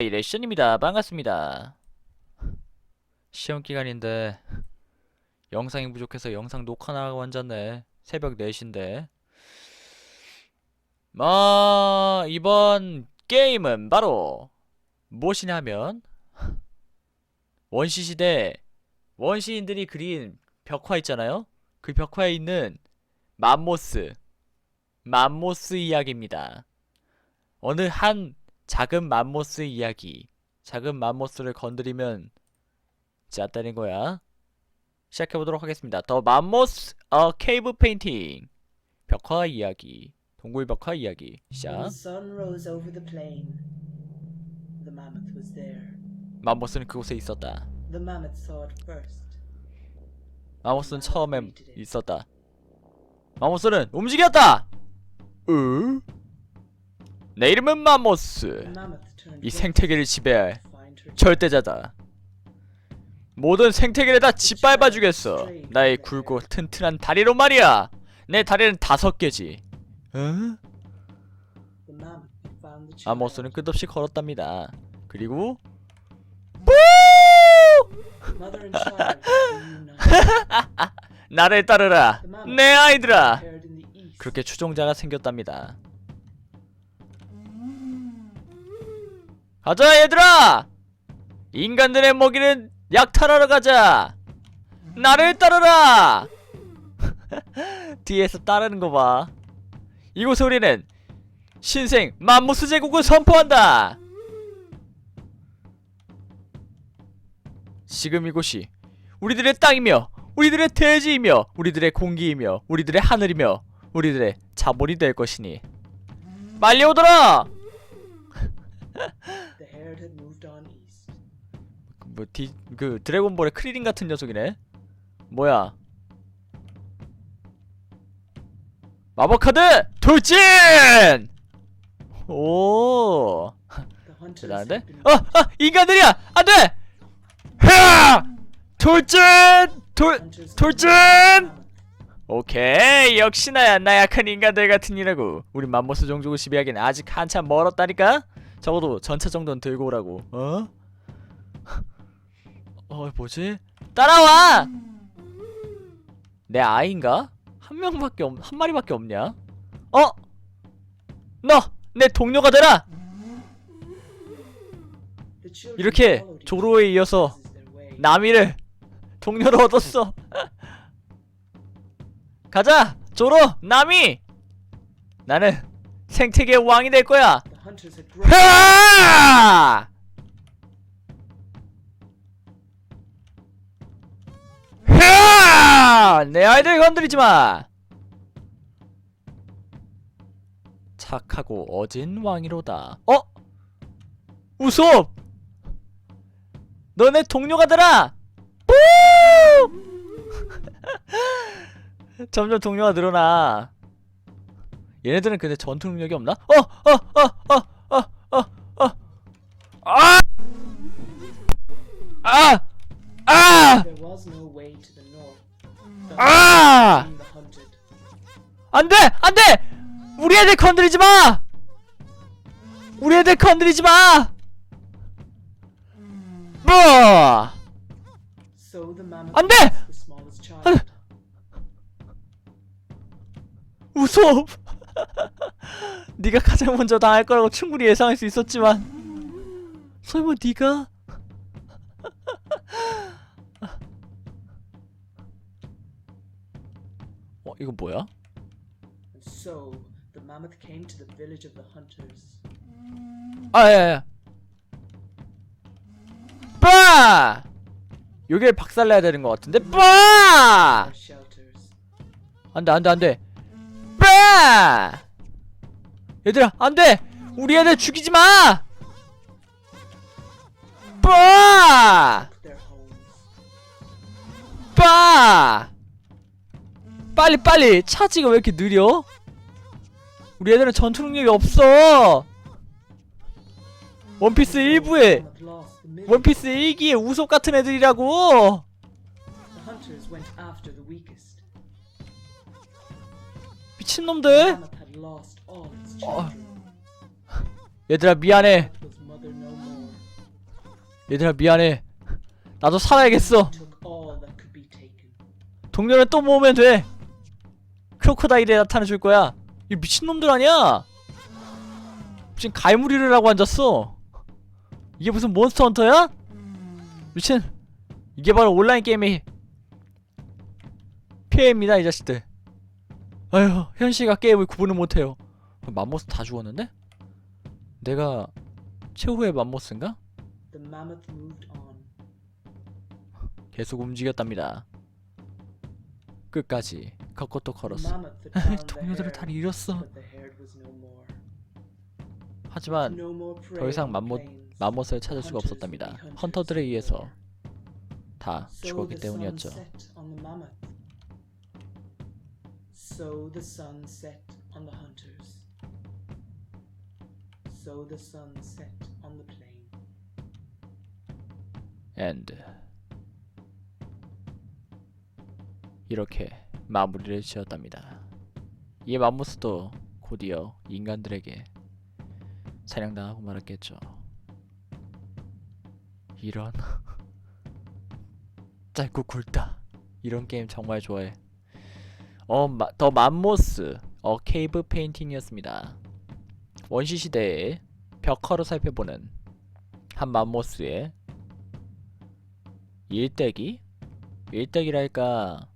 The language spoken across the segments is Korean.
레션입니다. 반갑습니다. 시험 기간인데 영상이 부족해서 영상 녹화 나가고 앉았네. 새벽 4시인데. 아, 이번 게임은 바로 무엇이냐면 원시 시대 원시인들이 그린 벽화 있잖아요. 그 벽화에 있는 맘모스 맘모스 이야기입니다. 어느 한 작은 맘모스 이야기. 작은 맘모스를 건드리면 짰다는 거야. 시작해 보도록 하겠습니다. 더 맘모스 어 케이브 페인팅. 벽화 이야기. 동굴 벽화 이야기. 시작. 맘모스는 그곳에 있었다. 맘모스는 처음에 있었다. 맘모스는 움직였다. 으? 내 이름은 turned 이 생태계를 지배할 절대자다. 모든 생태계를 다 짓밟아 주겠어. 나의 굵고 튼튼한 다리로 말이야. 내 다리는 다섯 개지. 응? Child. 아모스는 끝없이 걸었답니다. 그리고. 나를 따르라. 내 아이들아. 그렇게 추종자가 생겼답니다. 가자 얘들아! 인간들의 먹이는 약탈하러 가자! 나를 따르라! 뒤에서 따르는 거 봐. 이곳에 우리는 신생 맘모스 제국을 선포한다! 지금 이곳이 우리들의 땅이며 우리들의 대지이며 우리들의 공기이며 우리들의 하늘이며 우리들의 자본이 될 것이니 빨리 오더라! 뭐 디, 그 드래곤볼의 크리링 같은 녀석이네. 뭐야? 마법 카드 돌진! 오, 대단한데? 어, 아, 인간들이야! 안 돼! 흐아! 돌진! 돌, 돌진! 오케이, 역시나 나약한 인간들 같으니라고. 우리 맘모스 종족을 지배하기는 아직 한참 멀었다니까? 적어도 전차 정도는 들고 오라고. 어? 어, 뭐지? 따라와! 내 아이인가? 한 명밖에 없, 한 마리밖에 없냐? 어? 너! 내 동료가 되라! 이렇게 조로에 이어서. 나미를 동료로 얻었어. 가자, 조로, 나미. 나는 생태계의 왕이 될 거야. 흐아! 내 아이들 건드리지 마. 착하고 어진 왕이로다. 어? 우섭! 너네 동료가 되라! 우! 점점 동료가 늘어나. 얘네들은 근데 전투 능력이 없나? 어, 어, 어, 어, 건드리지 마, 우리 애들 건드리지 마, 뭐, 안 돼! smallest child. 우섭. 네가 가장 먼저 당할 거라고 충분히 예상할 수 있었지만, 설마 네가? 어, 이거 뭐야? The mammoth came to the village of the hunters. 아, 야, 야. 빠! 여길 박살내야 되는 것 같은데, 빠! Shelters. 안 돼, 안 돼, 안 돼. 빠! 얘들아, 안 돼! 우리 애들 죽이지 마! 빠! Their homes. 빠! 빨리, 빨리! 차지가 왜 이렇게 느려? 우리 애들은 전투 능력이 없어! 원피스 1부에 Mammoth lost the middle. 원피스 1기에 우속 같은 애들이라고! 미친놈들! Oh. children. 얘들아 미안해. 얘들아 미안해 나도 살아야겠어. 동료는 또 모으면 돼 크로커다일에 나타나 줄 거야 이 미친놈들 아니야? 무슨 갈무리를 하고 앉았어. 이게 무슨 몬스터 헌터야? 미친. 이게 바로 온라인 게임의 피해입니다 이 자식들. 아휴 현실과 게임을 구분을 못해요. 맘모스 다 죽었는데? 내가 최후의 맘모스인가? 계속 움직였답니다 끝까지 걷고또 The 걸었어 동료들을 다 잃었어. 하지만 더 이상 plains. 맘모스를 찾을 수가 없었답니다 헌터들에 의해서. 다 죽었기 때문이었죠. So the sun set on the hunters. So the sun set on the plain. and 이렇게 마무리를 지었답니다. 이 맘모스도 곧이어 인간들에게 사냥당하고 말았겠죠. 이런 짧고 굵다. 이런 게임 정말 좋아해. 어, 마, 더 맘모스 어 케이브 페인팅이었습니다. 원시 시대의 벽화로 살펴보는 한 맘모스의 일대기? 일대기랄까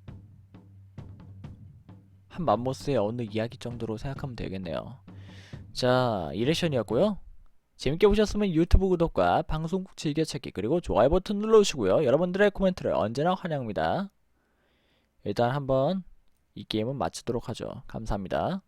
한 맘모스의 어느 이야기 정도로 생각하면 되겠네요. 자, 이레션이었고요. 재밌게 보셨으면 유튜브 구독과 방송국 즐겨찾기 그리고 좋아요 버튼 눌러주시고요. 여러분들의 코멘트를 언제나 환영합니다. 일단 한번 이 게임은 마치도록 하죠. 감사합니다.